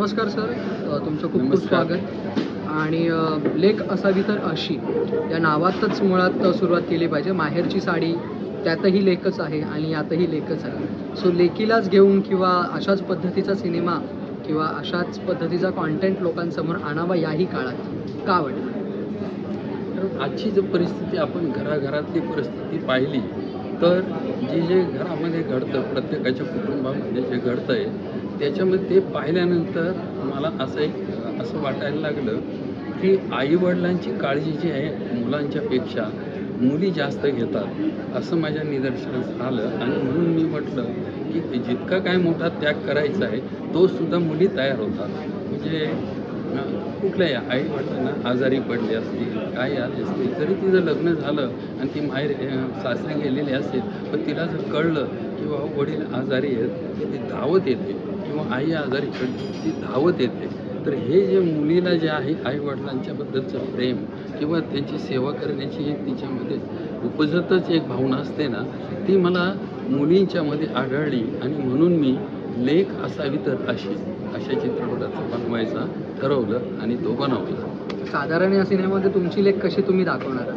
नमस्कार सर. तुमचं खूप खूप. स्वागत. आणि लेख असावी तर अशी. या नावातच मुळात सुरुवात केली पाहिजे. माहेरची साडी त्यातही लेखच आहे आणि यातही लेखच आहे. सो लेकीलाच घेऊन किंवा अशाच पद्धतीचा सिनेमा किंवा अशाच पद्धतीचा कॉन्टेंट लोकांसमोर आणावा याही काळात. का वाटतं? कारण आजची जर परिस्थिती आपण घराघरातली परिस्थिती पाहिली तर जे जे घरामध्ये घडतं प्रत्येकाच्या कुटुंबामध्ये जे घडतं आहे त्याच्यामध्ये ते पाहिल्यानंतर मला असं एक असं वाटायला लागलं की आईवडिलांची काळजी जी आहे मुलांच्यापेक्षा मुली जास्त घेतात असं माझ्या निदर्शनास आलं. आणि म्हणून मी म्हटलं की जितका काय मोठा त्याग करायचा आहे तो सुद्धा मुली तयार होतात. म्हणजे कुठल्याही आई वडिलांना आजारी पडले असतील काय आले असतील तरी तिचं लग्न झालं आणि ती माहेर सासरी गेलेली असेल पण तिला जर कळलं की बाबा वडील आजारी आहेत तर ती धावत येते. किंवा आई आजारी पडली ती धावत येते. तर हे जे मुलीला जे आहे आई वडिलांच्या बद्दलचं प्रेम किंवा त्यांची सेवा करण्याची एक तिच्यामध्ये उपजतच एक भावना असते ना ती मला मुलींच्यामध्ये आढळली आणि म्हणून मी लेख असावी तर अशी अशा चित्रपटाचं बनवायचा ठरवलं आणि तो बनवला. साधारण या सिनेमामध्ये तुमची लेख कशी तुम्ही दाखवणार?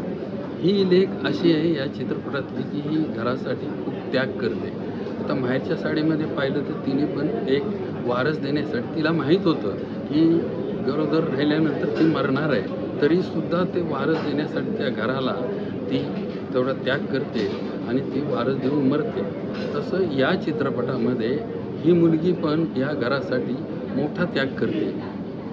ही लेख अशी आहे या चित्रपटातली की ही घरासाठी खूप त्याग करते. आता माहेरच्या साडीमध्ये पाहिलं तर तिने पण एक वारस देण्यासाठी तिला माहीत होतं की गरोदर राहिल्यानंतर ती मरणार आहे. तरीसुद्धा ते वारस देण्यासाठी त्या घराला ती तेवढा त्याग करते आणि ती वारस देऊन मरते. तसं या चित्रपटामध्ये ही मुलगी पण या घरासाठी मोठा त्याग करते.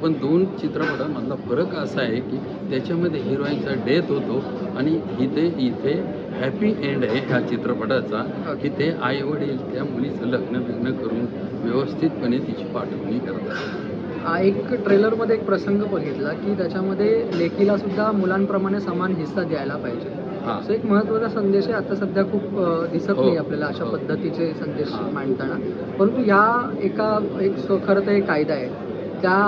पण दोन चित्रपटामधला फरक असा आहे की त्याच्यामध्ये हिरोईनचा डेथ होतो आणि इथे इथे हॅपी एंड आहे ह्या चित्रपटाचा की ते आई वडील त्या मुलीचं लग्न बिग्न करून व्यवस्थितपणे तिची पाठवणी करतात. हा एक ट्रेलरमध्ये एक प्रसंग बघितला की त्याच्यामध्ये लेकीला सुद्धा मुलांप्रमाणे समान हिस्सा द्यायला पाहिजे. हां. असं एक महत्त्वाचा संदेश आहे आता सध्या खूप दिसत हो. नाही आपल्याला अशा हो. पद्धतीचे संदेश हां. मांडताना. परंतु ह्या एका एक खरं तर एक कायदा आहे. त्या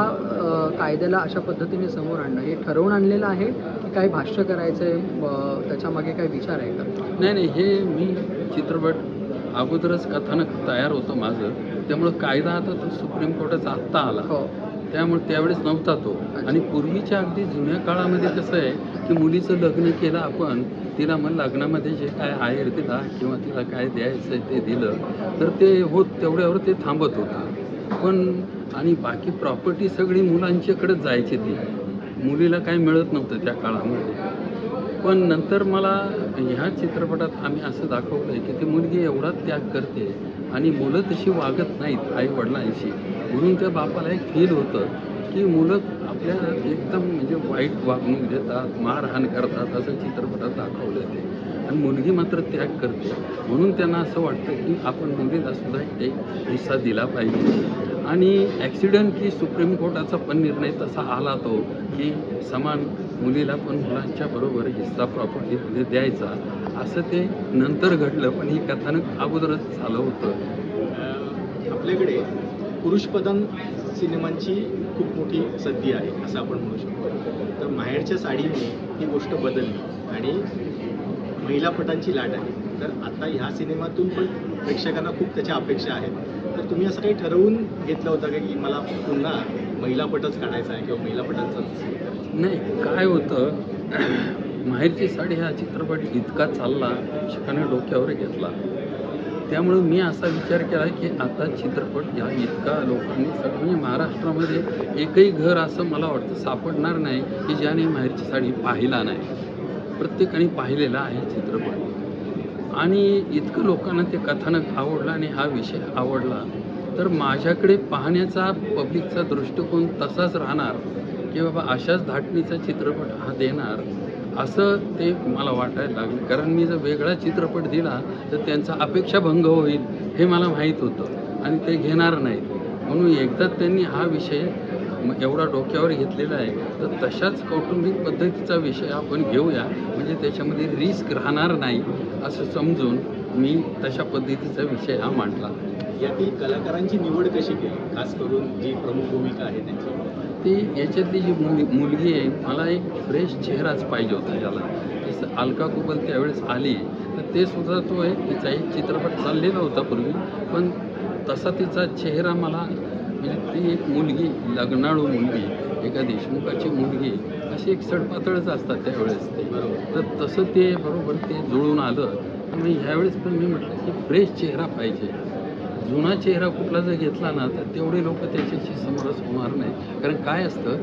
कायद्याला अशा पद्धतीने समोर आणणं. हे ठरवून आणलेलं आहे. काही भाष्य करायचं आहे त्याच्यामागे काही विचार आहे का? नाही नाही हे मी चित्रपट अगोदरच कथानक तयार होतं माझं. त्यामुळं कायदा आता तो सुप्रीम कोर्टाचा आत्ता आला. हो. त्यामुळे त्यावेळेस नव्हता तो. आणि पूर्वीच्या अगदी जुन्या काळामध्ये कसं आहे की मुलीचं लग्न केलं आपण तिला मग लग्नामध्ये जे काय आहेर दिला किंवा तिला काय द्यायचं आहे ते दिलं तर ते होत तेवढ्यावर ते थांबत होतं. पण आणि बाकी प्रॉपर्टी सगळी मुलांच्याकडेच जायची ती. मुलीला काही मिळत नव्हतं त्या काळामध्ये. पण नंतर मला ह्या चित्रपटात आम्ही असं दाखवलं आहे की ती मुलगी एवढा त्याग करते आणि मुलं तशी वागत नाहीत आई वडिलांशी म्हणून त्या बापाला एक फील होतं की मुलं आपल्या एकदम म्हणजे वाईट वागणूक देतात मारहाण करतात असं चित्रपटात दाखवलं ते. आणि मुलगी मात्र त्याग करते. म्हणून त्यांना असं वाटतं की आपण मुलीला सुद्धा एक हिस्सा दिला पाहिजे. आणि ॲक्सिडेंट की सुप्रीम कोर्टाचा पण निर्णय तसा आला तो की समान मुलीला पण मुलांच्या बरोबर हिस्सा प्रॉपर्टीमध्ये द्यायचा. असं ते नंतर घडलं पण ही कथानक अगोदरच झालं होतं. आपल्याकडे पुरुषप्रधान सिनेमांची खूप मोठी संधी आहे असं आपण म्हणू शकतो. तर माहेरच्या साडीने ही गोष्ट बदलली आणि महिलापटांची लाट आहे. तर आता ह्या सिनेमातून पण प्रेक्षकांना खूप त्याच्या अपेक्षा आहेत. तर तुम्ही असं काही ठरवून घेतलं होतं का की मला पुन्हा महिलापटच काढायचा आहे किंवा महिलापटांचं नाही काय होतं माहेरची साडी हा चित्रपट इतका चालला प्रेक्षकाने डोक्यावर घेतला. त्यामुळं मी असा विचार केला की आता चित्रपट या इतका लोकांनी म्हणजे महाराष्ट्रामध्ये एकही घर असं मला वाटतं सापडणार नाही की ज्याने माहेरची साडी पाहिला नाही. प्रत्येकाने पाहिलेला आहे चित्रपट. आणि इतकं लोकांना ते कथानक आवडलं आणि हा विषय आवडला तर माझ्याकडे पाहण्याचा पब्लिकचा दृष्टिकोन तसाच राहणार की बाबा अशाच धाटणीचा चित्रपट हा देणार असं ते मला वाटायला लागलं. कारण मी जर वेगळा चित्रपट दिला तर त्यांचा अपेक्षाभंग होईल हे मला माहीत होतं आणि ते घेणार नाहीत. म्हणून एकदा त्यांनी हा विषय म- एवढा डोक्यावर घेतलेला आहे. तर तशाच कौटुंबिक पद्धतीचा विषय आपण घेऊया. म्हणजे त्याच्यामध्ये रिस्क राहणार नाही असं समजून मी तशा पद्धतीचा विषय हा मांडला. यातील कलाकारांची निवड कशी केली? खास करून जी प्रमुख भूमिका आहे त्यांची. ती याच्यातली जी मुली मुलगी आहे मला एक फ्रेश चेहराच पाहिजे होता याला. जसं अलका कुबल त्यावेळेस आली तर ते सुद्धा तो आहे तिचा एक चित्रपट चाललेला होता पूर्वी. पण तसा तिचा चेहरा मला म्हणजे ती एक मुलगी लग्नाळू मुलगी एका देशमुखाची मुलगी अशी एक सडपातळच असतात त्यावेळेस ते. तर तसं ते बरोबर ते जुळून आलं. आणि ह्यावेळेस पण मी म्हटलं की फ्रेश चेहरा पाहिजे. जुना चेहरा कुठला जर घेतला ना तर तेवढे लोक त्याच्याशी समरस होणार नाही. कारण काय असतं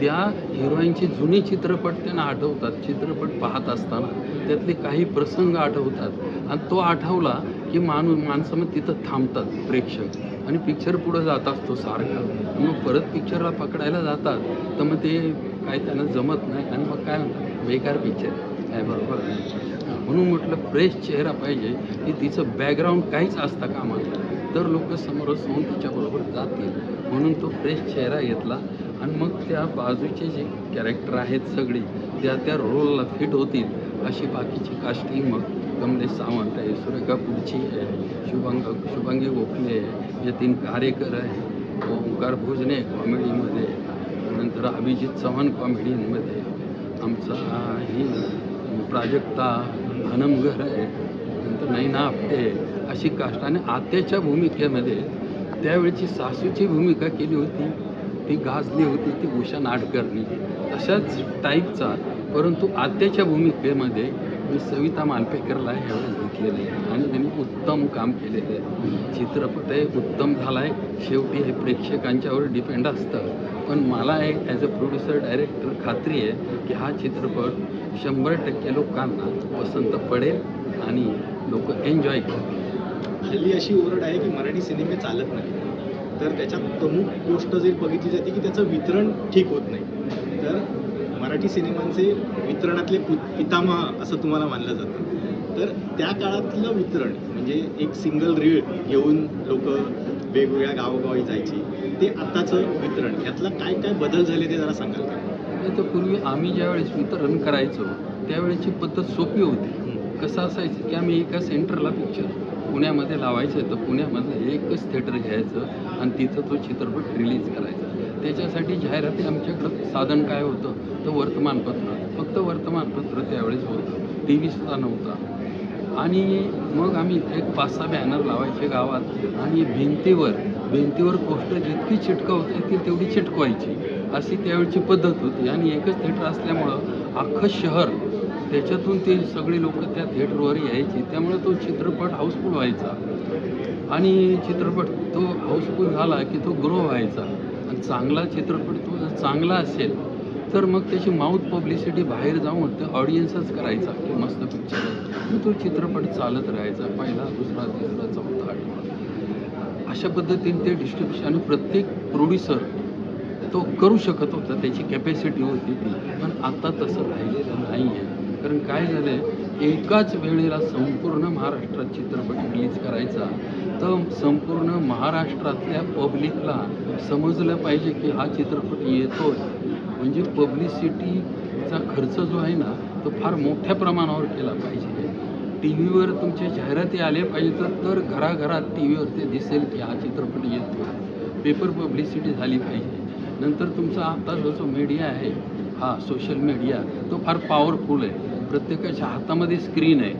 त्या हिरोईनचे जुने चित्रपट त्यांना आठवतात. चित्रपट पाहत असताना त्यातले काही प्रसंग आठवतात. आणि तो आठवला की माणूस माणसं मग तिथं थांबतात प्रेक्षक. आणि पिक्चर पुढं जात असतो सारखा. मग परत पिक्चरला पकडायला जातात. तर मग ते काय त्यांना जमत नाही. आणि मग काय म्हणतात? बेकार पिक्चर काय बरोबर नाही. म्हणून म्हटलं फ्रेश चेहरा पाहिजे. की तिचं बॅकग्राऊंड काहीच असता कामाला तर लोक समोरच होऊन तिच्याबरोबर जातील. म्हणून तो फ्रेश चेहरा घेतला. आणि मग त्या बाजूचे जे कॅरेक्टर आहेत सगळी त्या त्या रोलला फिट होतील अशी बाकीची कास्टिंग मग कमलेश सावंत आहे सुरेखा पुढची आहे शुभांग शुभांगी गोखले आहे यतीन कारेकर आहे. ओंकार भोजने कॉमेडीमध्ये नंतर अभिजित चव्हाण कॉमेडीमध्ये आमचा ही प्राजक्ता अनमघर आहे. नंतर नैना आपटे अशी कास्ट आणि आत्याच्या भूमिकेमध्ये त्यावेळची सासूची भूमिका केली होती. ती गाजली होती ती उषा नाडकर्णी अशाच टाईपचा परंतु आत्याच्या भूमिकेमध्ये मी सविता मालपेकरला ह्यावेळेस घेतलेलं आहे. आणि त्यांनी उत्तम काम केलेलं आहे. चित्रपट आहे उत्तम झाला आहे शेवटी हे प्रेक्षकांच्यावर डिपेंड असतं. पण मला एक ॲज अ प्रोड्युसर डायरेक्टर खात्री आहे की हा चित्रपट शंभर टक्के लोकांना पसंत पडेल आणि लोक एन्जॉय करतील. हल्ली अशी ओरड आहे की मराठी सिनेमे चालत नाही तर त्याच्यात प्रमुख गोष्ट जर बघितली जाते की त्याचं वितरण ठीक होत नाही. तर मराठी सिनेमांचे वितरणातले पु पितामह असं तुम्हाला मानलं जातं. तर त्या काळातलं वितरण म्हणजे एक सिंगल रीळ घेऊन लोक वेगवेगळ्या गावोगावी जायची ते आताचं वितरण यातला काय काय बदल झाले ते जरा सांगाल का? नाही तर पूर्वी आम्ही ज्यावेळेस वितरण करायचो त्यावेळेची पद्धत सोपी होती. कसं असायचं की आम्ही एका सेंटरला पिक्चर पुण्यामध्ये लावायचं तर पुण्यामधलं एकच थिएटर घ्यायचं आणि तिथं तो चित्रपट रिलीज करायचा. त्याच्यासाठी जाहिराती आमच्याकडं साधन काय होतं? तर वर्तमानपत्र. फक्त वर्तमानपत्र त्यावेळेस होतं. टी व्हीसुद्धा नव्हता. आणि मग आम्ही एक पाच सहा बॅनर लावायचे गावात आणि भिंतीवर भिंतीवर पोस्टर जितकी चिटकवता येतील तेवढी चिटकवायची. अशी त्यावेळची पद्धत होती. आणि एकच थिएटर असल्यामुळं अख्खं शहर त्याच्यातून ते सगळी लोक त्या थिएटरवर यायची. त्यामुळे तो चित्रपट हाऊसफुल व्हायचा. आणि चित्रपट तो हाऊसफुल झाला की तो ग्रो व्हायचा. आणि चांगला चित्रपट तो जर चांगला असेल तर मग त्याची माऊथ पब्लिसिटी बाहेर जाऊन ते ऑडियन्सच करायचा की मस्त पिक्चर आहे. तो चित्रपट चालत राहायचा पहिला दुसरा तिसरा चौथा आठवा. अशा पद्धतीने ते डिस्ट्रीब्युशन आणि प्रत्येक प्रोड्युसर तो करू शकत होता. त्याची कॅपॅसिटी होती ती. पण आता तसं राहिलेलं नाही आहे कारण काय झालं आहे एकाच वेळेला संपूर्ण महाराष्ट्रात चित्रपट रिलीज करायचा. तर संपूर्ण महाराष्ट्रातल्या पब्लिकला समजलं पाहिजे की हा चित्रपट येतोय. म्हणजे पब्लिसिटीचा खर्च जो आहे ना तो फार मोठ्या प्रमाणावर केला पाहिजे. टी व्हीवर तुमच्या जाहिराती आल्या पाहिजे तर तर घराघरात टी व्हीवर ते दिसेल की हा चित्रपट येतो पेपर पब्लिसिटी झाली पाहिजे. नंतर तुमचा आता जो जो मीडिया आहे हा सोशल मीडिया तो फार पॉवरफुल आहे. प्रत्येकाच्या हातामध्ये स्क्रीन आहे.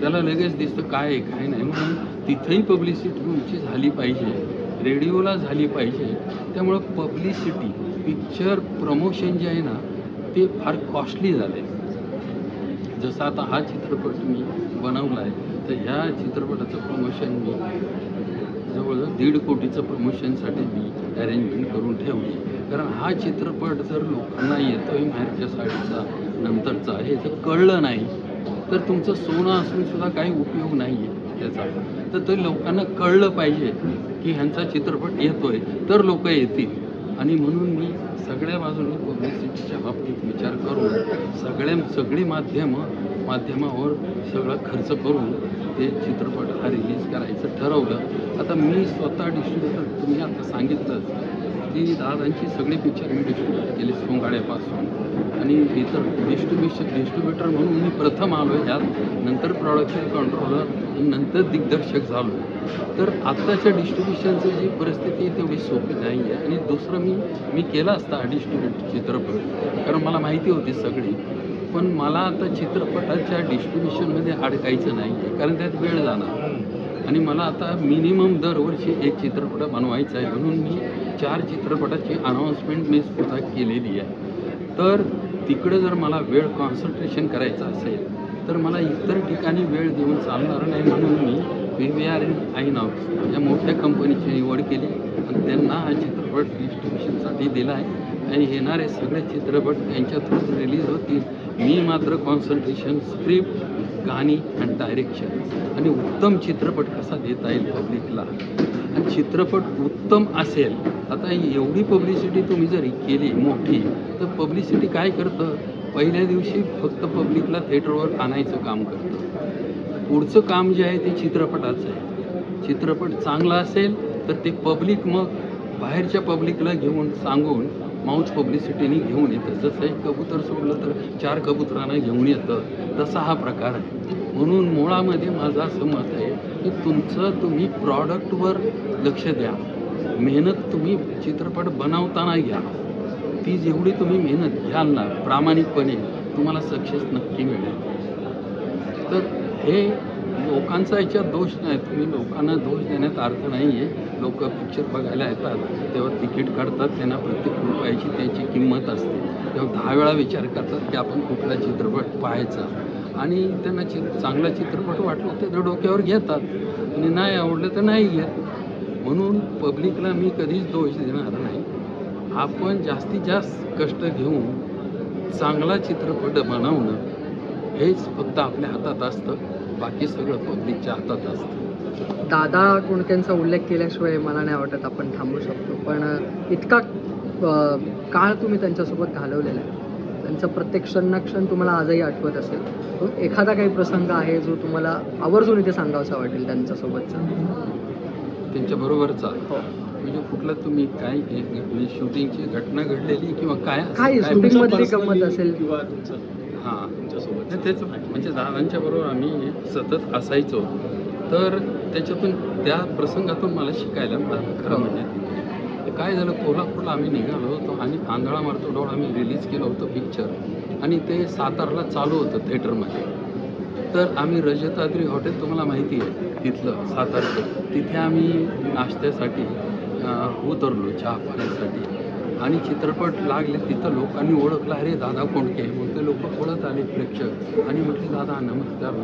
त्याला लगेच दिसतं काय आहे काय नाही. म्हणून तिथेही पब्लिसिटी तुमची झाली पाहिजे. रेडिओला झाली पाहिजे. त्यामुळं पब्लिसिटी पिक्चर प्रमोशन जे आहे ना ते फार कॉस्टली झाले जसं आता हा चित्रपट मी बनवला आहे तर ह्या चित्रपटाचं प्रमोशन मी जवळजवळ दीड कोटीचं प्रमोशनसाठी मी अरेंजमेंट करून ठेवली. कारण हा चित्रपट जर लोकांना येतोय माहेरच्या साडीचा नंतरचा हे जर कळलं नाही तर तुमचं सोनं असून सुद्धा काही उपयोग नाही आहे त्याचा तर ते लोकांना कळलं पाहिजे की ह्यांचा चित्रपट येतोय तर लोक येतील. आणि म्हणून मी सगळ्या बाजूने पब्लिसिटीच्या बाबतीत विचार करून सगळ्या सगळी माध्यमं माध्यमावर सगळा खर्च करून ते चित्रपट हा रिलीज करायचं ठरवलं. आता मी स्वतः डिस्ट्रीब्युटर तुम्ही आता सांगितलंच की दादांची सगळी पिक्चर मी डिस्ट्रीब्युट केली सोंगाड्यापासून. आणि इतर डिस्ट्रीब्युश डिस्ट्रीब्युटर म्हणून मी प्रथम आलो आहे यात नंतर प्रॉडक्शन कंट्रोलर नंतर दिग्दर्शक झालो तर आत्ताच्या डिस्ट्रीब्युशनची जी परिस्थिती आहे तेवढी सोपी नाही आहे आणि दुसरं मी मी केला असता डिस्ट्रीब्युट चित्रपट. कारण मला माहिती होती सगळी. पण मला आता चित्रपटाच्या डिस्ट्रीब्युशनमध्ये अडकायचं नाही आहे कारण त्यात वेळ जाणार. आणि मला आता मिनिमम दरवर्षी एक चित्रपट बनवायचा आहे म्हणून मी चार चित्रपटाची अनाऊन्समेंट मी स्वतः केलेली आहे. तर तिकडे जर मला वेळ कॉन्सन्ट्रेशन करायचं असेल तर मला इतर ठिकाणी वेळ देऊन चालणार नाही म्हणून मी व्ही व्ही आर आयनॉक्स या मोठ्या कंपनीची निवड केली. आणि त्यांना हा चित्रपट डिस्ट्रीब्युशनसाठी दिला आहे. आणि येणारे सगळे चित्रपट त्यांच्या थ्रूच रिलीज होतील. मी मात्र कॉन्सन्ट्रेशन स्क्रिप्ट गाणी आणि डायरेक्शन आणि उत्तम चित्रपट कसा देता येईल पब्लिकला आणि चित्रपट उत्तम असेल आता एवढी पब्लिसिटी तुम्ही जरी केली मोठी तर पब्लिसिटी काय करतं? पहिल्या दिवशी फक्त पब्लिकला थिएटरवर आणायचं काम करतं. पुढचं काम जे आहे ते चित्रपटाचं आहे. चित्रपट चांगला असेल तर ते पब्लिक मग बाहेरच्या पब्लिकला घेऊन सांगून माऊच पब्लिसिटीने घेऊन येतं. जसं एक कबूतर सोडलं तर चार कबुतरांना घेऊन येतं. तसा हा प्रकार आहे. म्हणून मुळामध्ये माझं असं मत आहे की तुमचं तुम्ही प्रॉडक्टवर लक्ष द्या. मेहनत तुम्ही चित्रपट बनवताना घ्या. ती जेवढी तुम्ही मेहनत घ्याल ना प्रामाणिकपणे तुम्हाला सक्सेस नक्की मिळेल. तर हे लोकांचा याच्यात दोष नाही. तुम्ही लोकांना दोष देण्यात अर्थ नाही आहे लोक पिक्चर बघायला येतात. तेव्हा तिकीट काढतात. त्यांना प्रत्येक रुपयाची त्याची किंमत असते. तेव्हा दहा वेळा विचार करतात की आपण कुठला चित्रपट पाहायचा. आणि त्यांना चि चांगला चित्रपट वाटला तर ते डोक्यावर घेतात. आणि नाही आवडलं तर नाही घेत. म्हणून पब्लिकला मी कधीच दोष देणार नाही. आपण जास्तीत जास्त कष्ट घेऊन चांगला चित्रपट बनवणं हेच फक्त आपल्या हातात असतं. बाकी सगळं पब्लिकच्या हातात असतं. दादा कुणकेंचा उल्लेख केल्याशिवाय मला नाही वाटत आपण थांबू शकतो पण इतका काळ तुम्ही त्यांच्यासोबत घालवलेला आहे. त्यांचं प्रत्येक क्षण ना क्षण तुम्हाला आजही आठवत असेल. तो एखादा काही प्रसंग आहे जो तुम्हाला आवर्जून इथे सांगावासा वाटेल त्यांच्यासोबतचा? त्यांच्याबरोबरचा हो. म्हणजे कुठला तुम्ही काय म्हणजे शूटिंगची घटना घडलेली किंवा काय काय काय shooting तुमचं मधली personally गंमत असेल. किंवा तुमचं? हां तुमच्यासोबत. तेच म्हणजे दादांच्या बरोबर आम्ही सतत असायचो. तर त्याच्यातून त्या प्रसंगातून मला शिकायला मिळालं खरं म्हणजे काय झालं कोल्हापूरला आम्ही निघालो होतो आणि आंधळा मारतो डोळ आम्ही रिलीज केलं होतं पिक्चर आणि ते सातारला चालू होतं थिएटरमध्ये तर आम्ही रजताद्री हॉटेल तुम्हाला माहिती आहे तिथलं सातारचं. तिथे आम्ही नाश्त्यासाठी उतरलो चहा पाण्यासाठी. आणि चित्रपट लागले तिथं लोकांनी ओळखलं अरे दादा कोणके मग ते लोक पळत आले प्रेक्षक. आणि म्हटले दादा नमस्कार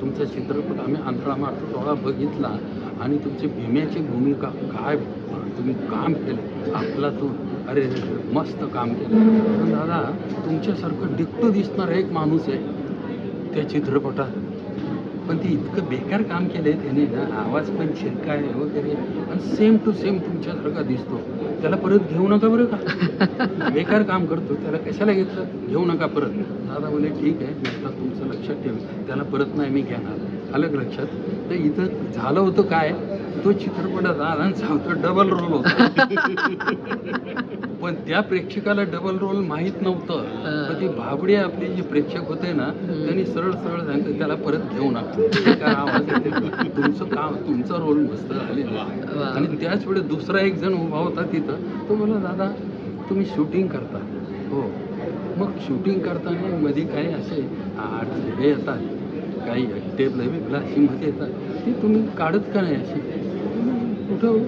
तुमचा चित्रपट आम्ही आंधळा मारतो डोळा बघितला आणि तुमची भीम्याची भूमिका काय तुम्ही काम केलं आपला तू अरे मस्त काम केलं. पण दादा तुमच्यासारखं डिक्टू दिसणारा एक माणूस आहे त्या चित्रपटात. पण ते इतकं बेकार काम केलं आहे त्याने ना आवाज पण शिरकाय वगैरे आणि सेम टू सेम तुमच्यासारखा दिसतो. त्याला परत घेऊ नका बरं का? बेकार काम करतो त्याला कशाला घेतलं? घेऊ नका परत. दादा बोले ठीक आहे मी आता तुमचं लक्षात ठेव. त्याला परत नाही मी घेणार. अलग लक्षात. तर इथं झालं होतं काय? तो चित्रपट दादांचा होता डबल रोल होता. पण त्या प्रेक्षकाला डबल रोल माहीत नव्हतं. ती भाबडी आपले जे प्रेक्षक होते ना त्यांनी सरळ सरळ सांगितलं त्याला परत घेऊ नका. तुमचं काम तुमचा रोल मस्त झालेला. आणि त्याच वेळेस दुसरा एक जण उभा होता तिथं. तो बोला दादा तुम्ही शूटिंग करता. हो. मग शूटिंग करताना मध्ये काही असे हे येतात. काही टेबल ग्लासीमध्ये येतात. ते तुम्ही काढत का नाही अशी कुठं हो?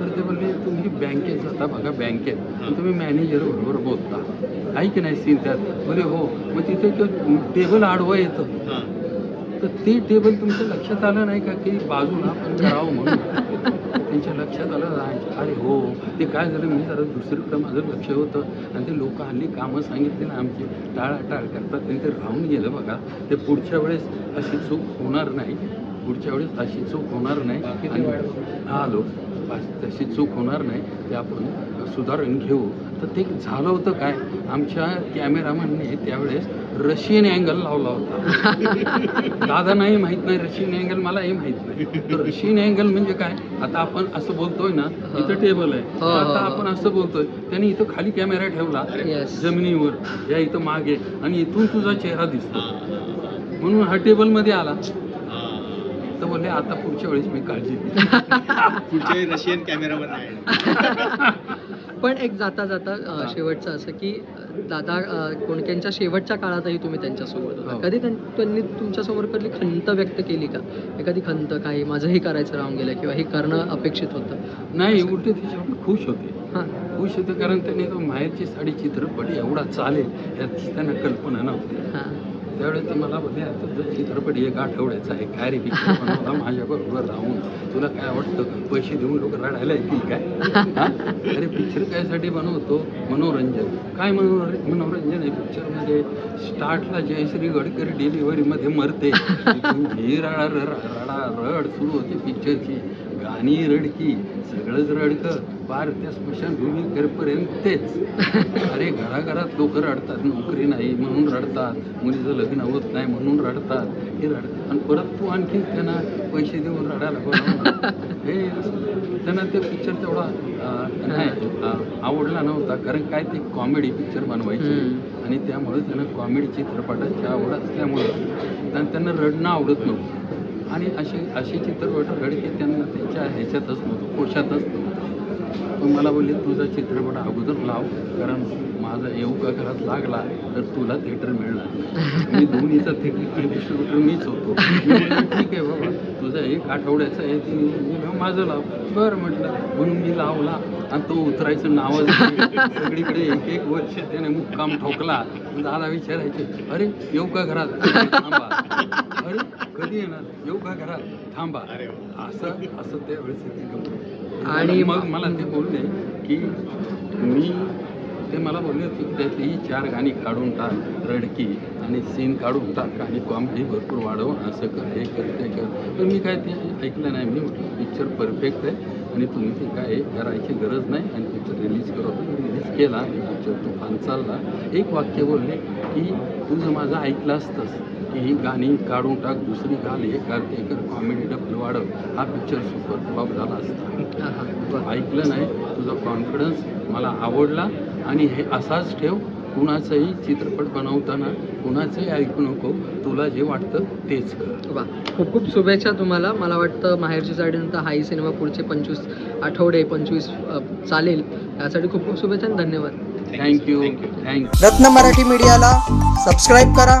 तर ते बोलले तुम्ही बँकेत जाता बघा बँकेत. तुम्ही मॅनेजर बरोबर बोलता. आहे की नाही सीन त्यात? बोले हो. मग तिथे तो टेबल आडवं येतं. तर ते टेबल तुमच्या लक्षात आलं नाही का की बाजूला आपण करावं म्हणून? त्यांच्या लक्षात आलं. अरे हो ते काय झालं? मी जरा दुसरीकडं माझं लक्ष होतं. आणि ते लोक हल्ली कामं सांगितली ना आमची. टाळाटाळ करतात. ते राहून गेलं बघा. ते पुढच्या वेळेस अशी चूक होणार नाही. पुढच्या वेळेस अशी चूक होणार नाही. आणि हा आलो तशी चूक होणार नाही ते आपण सुधारून घेऊ. तर ते झालं होतं काय? आमच्या कॅमेरामॅनने त्यावेळेस रशियन अँगल लावला होता. दादा नाही माहीत नाही रशियन अँगल मलाही माहीत नाही. तर रशियन अँगल म्हणजे काय? आता आपण असं बोलतोय ना इथं टेबल आहे. हो, हो, आता हो. आपण असं बोलतोय त्यांनी इथं खाली कॅमेरा ठेवला. जमिनीवर या इथं मागे आणि इथून तुझा चेहरा दिसतो. हां म्हणून हा टेबलमध्ये आला. हां तर बोलले आता पुढच्या वेळेस मी काळजी घेईन." पुढच्या वेळी रशियन कॅमेरामन आहे पण एक जाता जाता हा. शेवटचं असं की दादा कोणक्यांच्या शेवटच्या काळातही तुम्ही त्यांच्यासोबत होता. हो. कधी त्यां- त्यांनी तुमच्यासमोर कधी खंत व्यक्त केली का? एखादी खंत काही माझंही करायचं राहून गेलं किंवा हे करणं अपेक्षित होतं? नाही उलटे त्याच्यावर खुश होते. हां. खुश होते कारण त्यांनी तो माहेरची साडी चित्रपट एवढा चालेल याची त्यांना कल्पना नव्हती. हां. त्यावेळेस ती मला बोलले आता तुझा चित्रपट एक आठवड्याचा आहे काय रे पिक्चर बनवला माझ्याबरोबर राहून तुला काय वाटतं? पैसे देऊन लोक रडायला येतील काय? अरे पिक्चर कायसाठी बनवतो? मनोरंजन. काय मनोर मनोरंजन आहे पिक्चरमध्ये स्टार्टला जयश्री गडकरी डिलिव्हरीमध्ये मरते. ही रडा र- रडा रड सुरू होते पिक्चरची गाणी रडकी सगळंच रडकं पार त्या स्मशानभूमी करेपर्यंत तेच. अरे घराघरात लोक रडतात नोकरी नाही म्हणून रडतात मुलीचं लग्न होत नाही म्हणून रडतात हे रडतात. आणि परत तू आणखी त्यांना पैसे देऊन रडायला. हे त्यांना ते पिक्चर तेवढा नाही आवडला नव्हता. कारण काय ते कॉमेडी पिक्चर बनवायचे. आणि त्यामुळे त्यांना कॉमेडी चित्रपटाची आवड असल्यामुळं त्यां- त्यांना रडणं आवडत नव्हतं. आणि असे असे चित्रपट रडके त्यांना त्यांच्या ह्याच्यातच नव्हतं कोशातच नव्हतं. मला बोलले तुझा चित्रपट अगोदर लाव कारण माझा येऊ घरात लागला तर तुला थिएटर मिळणार नाही. मी दोन्हीचा थिएटर डिस्ट्रीब्युटर मीच होतो. ठीक आहे बाबा तुझा एक आठवड्याचा आहे ती माझं लाव. बरं म्हटलं म्हणून मी लावला आणि तो उतरायचं नावच सगळीकडे एक एक वर्ष त्याने मुक्काम ठोकला. दादा विचारायचे अरे येऊ का घरात थांबा अरे कधी येणार येऊ का घरात थांबा. अरे वा. असं असं त्यावेळेस. आणि मग मला ते बोलले की मी ते मला बोलले होते की त्यातली ही चार गाणी काढून टाक रडकी आणि सीन काढून टाक आणि कॉमेडी भरपूर वाढव असं कर हे कर ते कर. तर मी काय ते ऐकलं नाही. मी म्हटलं पिक्चर परफेक्ट आहे आणि तुम्ही ते काय करायची गरज नाही आणि पिक्चर रिलीज करत रिलीज केला आणि पिक्चर तुफान चालला. एक वाक्य बोलले की तुझं माझं ऐकलं असतंस की ही गाणी काढून टाक दुसरी घाल हे कर ते कर कॉमेडी डबल वाढव. हा पिक्चर सुपर फ्लॉप झाला असता. ऐकलं नाही तुझा कॉन्फिडन्स मला आवडला आणि हे असाच ठेव कुणाचंही चित्रपट बनवताना कुणाचंही ऐकू नको तुला जे वाटतं तेच कर. वा. खूप खूप शुभेच्छा तुम्हाला. मला वाटतं माहेरची साडीनंतर हाही सिनेमा पुढचे पंचवीस आठवडे पंचवीस चालेल. यासाठी खूप खूप शुभेच्छा आणि धन्यवाद. थँक्यू. थँक्यू रत्न मराठी मीडियाला सबस्क्राईब करा.